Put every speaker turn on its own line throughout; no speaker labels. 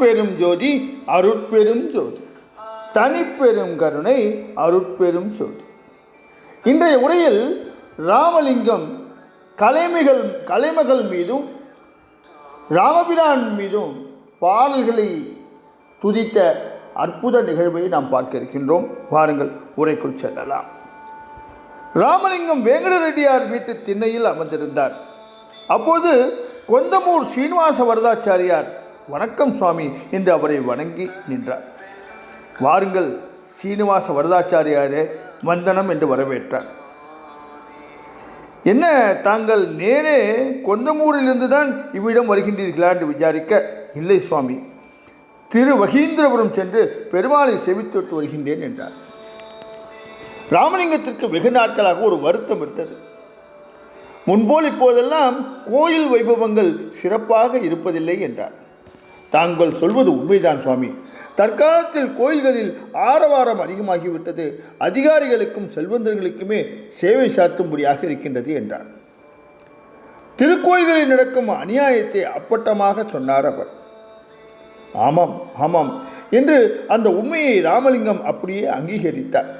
அருட்பெரும் ஜோதி அருட்பெரும் ஜோதி. தனிப்பெரும் கருணை அருட்பெரும் ஜோதி. இன்றைய உரையில் ராமலிங்கம் கலைமைகள் கலைமகள் மீதும் ராமபிரான் மீதும் பாடல்களை துதித்த அற்புத நிகழ்வை நாம் பார்க்க இருக்கின்றோம். வாருங்கள் உரைக்குள் செல்லலாம். ராமலிங்கம் வேங்கட ரெட்டியார் வீட்டு திண்ணையில் அமர்ந்திருந்தார். அப்போது கொந்தமூர் ஸ்ரீனிவாச வரதாச்சாரியார் வணக்கம் சுவாமி என்று அவரை வணங்கி நின்றார். வாருங்கள் சீனிவாச வரதாச்சாரியாரே வந்தனம் என்று வரவேற்றார். என்ன தாங்கள் நேரே கொந்தமூரிலிருந்து தான் இவ்விடம் வருகின்றீர்களா என்று விசாரிக்க இல்லை சுவாமி. திரு வகீந்திரபுரம் சென்று பெருமாளை செவித்தொட்டு வருகின்றேன் என்றார். ராமலிங்கத்திற்கு வெகு நாட்களாக ஒரு வருத்தம் இருந்தது. முன்போல் இப்போதெல்லாம் கோயில் வைபவங்கள் சிறப்பாக இருப்பதில்லை என்றார். தாங்கள் சொல்வது உண்மைதான் சுவாமி. தற்காலத்தில் கோயில்களில் ஆரவாரம் அதிகமாகிவிட்டது. அதிகாரிகளுக்கும் செல்வந்தர்களுக்குமே சேவை சாத்தும்படியாக இருக்கின்றது என்றார். திருக்கோயில்களில் நடக்கும் அநியாயத்தை அப்பட்டமாக சொன்னார் அவர். ஆமாம் ஆமாம். என்று அந்த உண்மையை ராமலிங்கம் அப்படியே அங்கீகரித்தார்.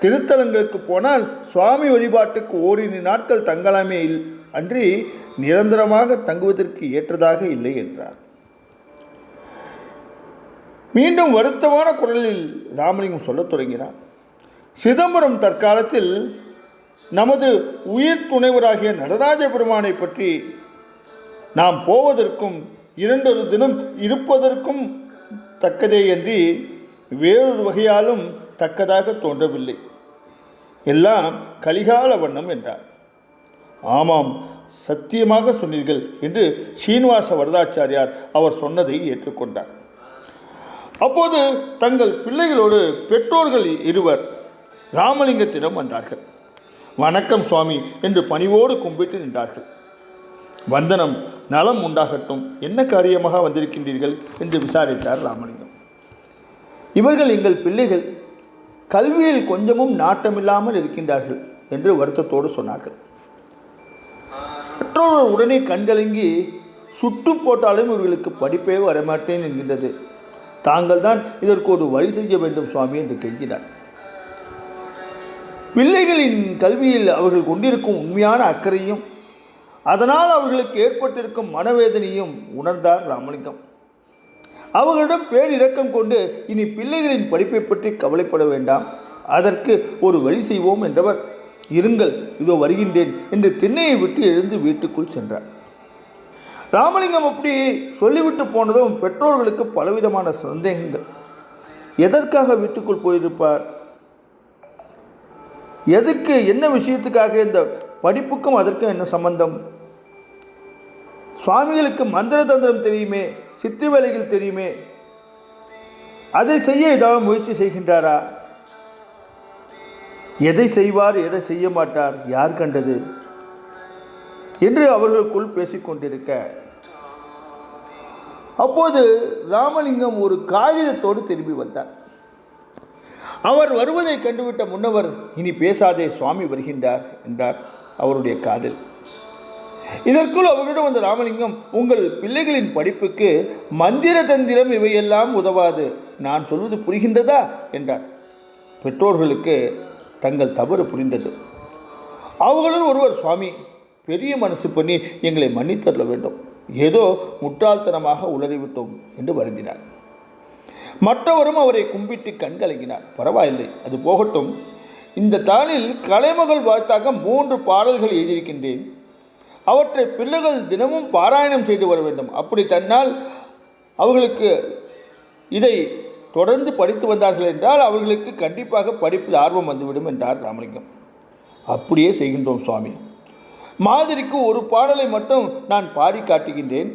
திருத்தலங்களுக்கு போனால் சுவாமி வழிபாட்டுக்கு ஓரிரு நாட்கள் தங்கலாமே இல் அன்றி நிரந்தரமாக தங்குவதற்கு ஏற்றதாக இல்லை என்றார். மீண்டும் வருத்தமான குரலில் ராமலிங்கம் சொல்லத் தொடங்கினார். சிதம்பரம் தற்காலத்தில் நமது உயிர் துணைவராகிய நடராஜ பெருமானை பற்றி நாம் போவதற்கும் இரண்டொரு தினம் இருப்பதற்கும் தக்கதே என்று வேறொரு வகையாலும் தக்கதாக தோன்றவில்லை. எல்லாம் கலிகால வண்ணம் என்றார். ஆமாம் சத்தியமாக சொன்னீர்கள் என்று ஸ்ரீனிவாச வரதாச்சாரியார் அவர் சொன்னதை ஏற்றுக்கொண்டார். அப்போது தங்கள் பிள்ளைகளோடு பெற்றோர்கள் இருவர் ராமலிங்கத்திடம் வந்தார்கள். வணக்கம் சுவாமி என்று பணிவோடு கும்பிட்டு நின்றார்கள். வந்தனம் நலம் உண்டாகட்டும். என்ன காரியமாக வந்திருக்கின்றீர்கள்? என்று விசாரித்தார் ராமலிங்கம். இவர்கள் எங்கள் பிள்ளைகள். கல்வியில் கொஞ்சமும் நாட்டமில்லாமல் இருக்கின்றார்கள் என்று வருத்தத்தோடு சொன்னார்கள். மற்றொருவர் உடனே கண்கலங்கி சுட்டு போட்டாலும் இவர்களுக்கு படிப்பே வரமாட்டேன் என்கின்றது. தாங்கள் தான் இதற்கு ஒரு வழி செய்ய வேண்டும் சுவாமி என்று கெஞ்சினார். பிள்ளைகளின் கல்வியில் அவர்கள் கொண்டிருக்கும் உண்மையான அக்கறையும் அதனால் அவர்களுக்கு ஏற்பட்டிருக்கும் மனவேதனையும் உணர்ந்தார் ராமலிங்கம். அவர்களிடம் பேரிரக்கம் கொண்டு இனி பிள்ளைகளின் படிப்பை பற்றி கவலைப்பட வேண்டாம். அதற்கு ஒரு வழி செய்வோம் என்றவர் இருங்கள் இதோ வருகின்றேன் என்று திண்ணையை விட்டு எழுந்து வீட்டுக்குள் சென்றார். ராமலிங்கம் அப்படி சொல்லிவிட்டு போனதும் பெற்றோர்களுக்கு பலவிதமான சந்தேகங்கள். எதற்காக வீட்டுக்குள் போயிருப்பார்? எதுக்கு என்ன விஷயத்துக்காக இந்த படிப்புக்கும் அதற்கும் என்ன சம்பந்தம்? சுவாமிகளுக்கு மந்திர தந்திரம் தெரியுமே சித்து வேலைகள் தெரியுமே அதை செய்ய ஏதாவது முயற்சி செய்கின்றாரா? எதை செய்வார் எதை செய்ய மாட்டார் யார் கண்டது? என்று அவர்களுக்குள் பேசிக்கொண்டிருக்க அப்போது ராமலிங்கம் ஒரு காகிதத்தோடு திரும்பி வந்தார். அவர் வருவதை கண்டுவிட்ட முன்னவர் இனி பேசாதே சுவாமி வருகின்றார் என்றார் அவருடைய காதல். இதற்குள் அவரிடம் வந்த ராமலிங்கம் உங்கள் பிள்ளைகளின் படிப்புக்கு மந்திர தந்திரம் இவையெல்லாம் உதவாது. நான் சொல்வது புரிகின்றதா? என்றார். பெற்றோர்களுக்கு தங்கள் தவறு புரிந்தது. அவர்களும் ஒருவர் சுவாமி பெரிய மனசு பண்ணி எங்களை மன்னித்தரல வேண்டும். ஏதோ முட்டாள்தனமாக உளறிவிட்டோம் என்று வருந்தினார். மற்றவரும் அவரை கும்பிட்டு கண்கலங்கினார் பரவாயில்லை அது போகட்டும். இந்த தாளில் கலைமகள் வாய்த்தாக மூன்று பாடல்கள் எழுதியிருக்கின்றேன். அவற்றை பிள்ளைகள் தினமும் பாராயணம் செய்து வர வேண்டும். அப்படி தன்னால் அவர்களுக்கு இதை தொடர்ந்து படித்து வந்தார்கள் என்றால் அவர்களுக்கு கண்டிப்பாக படிப்பில் ஆர்வம் வந்துவிடும் என்றார் ராமலிங்கம். அப்படியே செய்கின்றோம் சுவாமி. மாதிரிக்கு ஒரு பாடலை மட்டும் நான் பாடி காட்டுகின்றேன்.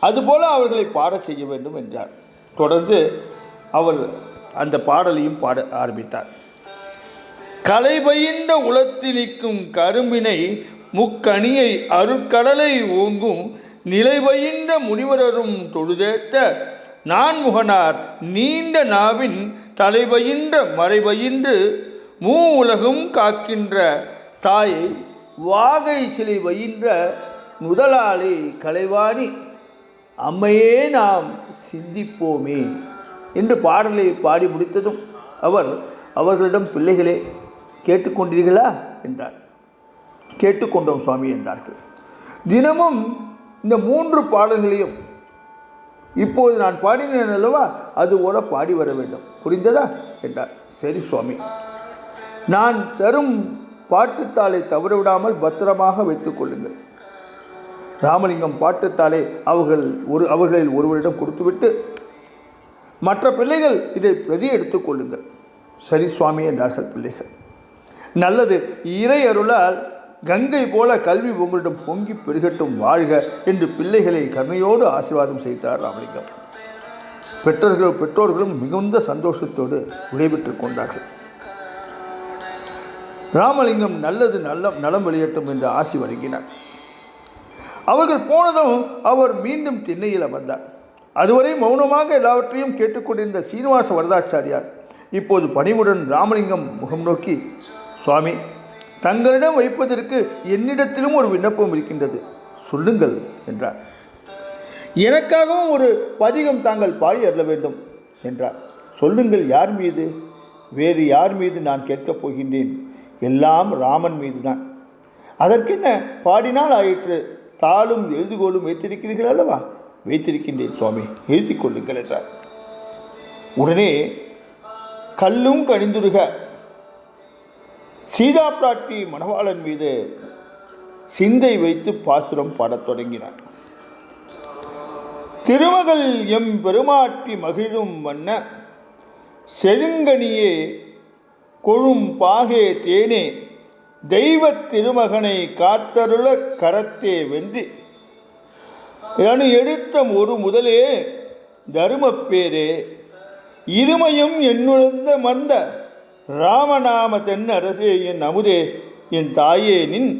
அதுபோல அவர்களை பாடச் செய்ய வேண்டும் என்றார். தொடர்ந்து அவர் அந்த பாடலையும் பாட ஆரம்பித்தார். கலை பயின்ற உளத்தினிக்கும் கரும்பினை முக்கணியை அருட்கடலை ஓங்கும் நிலை பயின்ற முனிவரரும் தொழுதேத்த நான்முகனார் நீண்ட நாவின் தலைபயின்ற மறைபயின்று மூ உலகும் காக்கின்ற தாயை வாகை சிலை பயின்ற முதலாளி கலைவாணி அம்மையே நாம் சிந்திப்போமே என்று பாடலை பாடி முடித்ததும் அவர் அவர்களிடம் பிள்ளைகளே கேட்டுக்கொண்டீர்களா? என்றார். கேட்டுக்கொண்டோம் சுவாமி என்றார்கள். தினமும் இந்த மூன்று பாடல்களையும் இப்போது நான் பாடினேன் அல்லவா அதுபோல பாடி வர வேண்டும். புரிந்ததா? என்றார். சரி சுவாமி நான் தரும் பாட்டுத்தாளை தவற விடாமல் பத்திரமாக வைத்துக் கொள்ளுங்கள். ராமலிங்கம் பாட்டுத்தாளை அவர்கள் ஒரு அவர்களில் ஒருவரிடம் கொடுத்துவிட்டு மற்ற பிள்ளைகள் இதை பிரதி எடுத்துக் கொள்ளுங்கள். சரி சுவாமி என்றார்கள் பிள்ளைகள். நல்லது இறை அருளால் கங்கை போல கல்வி உங்களிடம் பொங்கி பெருகட்டும் வாழ்க என்று பிள்ளைகளை கருணையோடு ஆசீர்வாதம் செய்தார் ராமலிங்கம். பெற்றோர்களும் பெற்றோர்களும் மிகுந்த சந்தோஷத்தோடு விடைபெற்றுக் கொண்டார்கள். ராமலிங்கம் நல்லது நல்ல நலம் வெளியட்டும் என்று ஆசி வழங்கினார். அவர்கள் போனதும் அவர் மீண்டும் திண்ணையில் வந்தார் அதுவரை மௌனமாக எல்லாவற்றையும் கேட்டுக்கொண்டிருந்த சீனிவாச வரதாச்சாரியார் இப்போது பணிவுடன் ராமலிங்கம் முகம் நோக்கி சுவாமி தங்களிடம் வைப்பதற்கு என்னிடத்திலும் ஒரு விண்ணப்பம் இருக்கின்றது. சொல்லுங்கள் என்றார். எனக்காகவும் ஒரு பதிகம் தாங்கள் பாடி அருள வேண்டும் என்றார். சொல்லுங்கள் யார் மீது? வேறு யார் மீது நான் கேட்கப் போகின்றேன்? எல்லாம் ராமன் மீது தான் அதற்கென்ன பாடினால் ஆயிற்று. தாளும் எழுதுகோலும் வைத்திருக்கிறீர்கள் அல்லவா? வைத்திருக்கின்றேன் சுவாமி. எழுதி கொள்ளுங்கள் என்றார். உடனே கல்லும் கணிந்துருக சீதா பிராட்டி மணவாளன் மீது சிந்தை வைத்து பாசுரம் பாடத் தொடங்கினார். திருமகள் எம் பெருமாட்டி மகிழும் வண்ண செழுங்கனியே கொழும் பாகே தேனே தெய்வத் திருமகனை காத்தருள கரத்தே வென்றி. அணு எடுத்த ஒரு முதலே தருமப்பேரே இருமையும் என்னுழந்த மந்த ராமநாம தென் அரசே என் அமுதே என் தாயே நின்.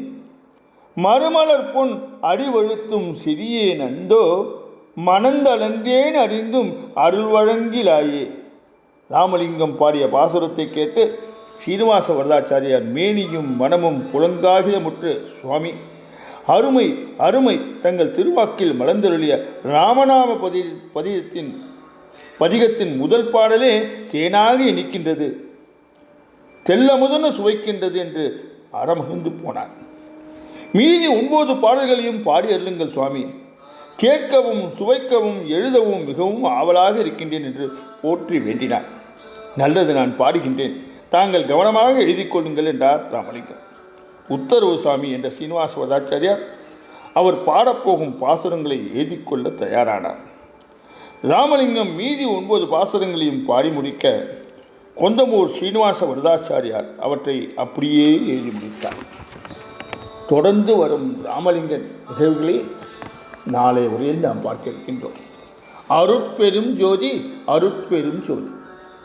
மறுமலர் பொன் அடிவழுத்தும் சிறியே நந்தோ மணந்தளந்தேன் அறிந்தும் அருள் வழங்கிலாயே. ராமலிங்கம் பாடிய பாசுரத்தை கேட்டு சீனிவாச வரதாச்சாரியார் மேனியும் மனமும் புலங்காகிதமுற்று சுவாமி. அருமை அருமை தங்கள் திருவாக்கில் மலர்ந்தருளிய ராமநாம பதி பதிகத்தின் பதிகத்தின் முதல் பாடலே தேனாக இனிக்கின்றது தெல்லமுதன சுவைக்கின்றது என்று அறமகிழ்ந்து போனார். மீதி ஒன்பது பாடல்களையும் பாடி அருளுங்கள் சுவாமி. கேட்கவும் சுவைக்கவும் எழுதவும் மிகவும் ஆவலாக இருக்கின்றேன் என்று போற்றி வேண்டினார். நல்லது நான் பாடுகின்றேன். தாங்கள் கவனமாக எழுதிக் கொள்ளுங்கள் என்றார் ராமலிங்கம். உத்தரவு சாமி என்ற சீனிவாச வதாச்சாரியார் அவர் பாடப்போகும் பாசுரங்களை எழுதிக்கொள்ள தயாரானார். ராமலிங்கம் மீதி ஒன்பது பாசுரங்களையும் பாடி முடிக்க கொந்தமூர் ஸ்ரீனிவாச வரதாச்சாரியார் அவற்றை அப்படியே எழுதி முடித்தார். தொடர்ந்து வரும் ராமலிங்கன் நிகழ்வுகளே நாளை உரையில் நாம் பார்க்க இருக்கின்றோம். அருட்பெரும் ஜோதி அருட்பெரும் ஜோதி.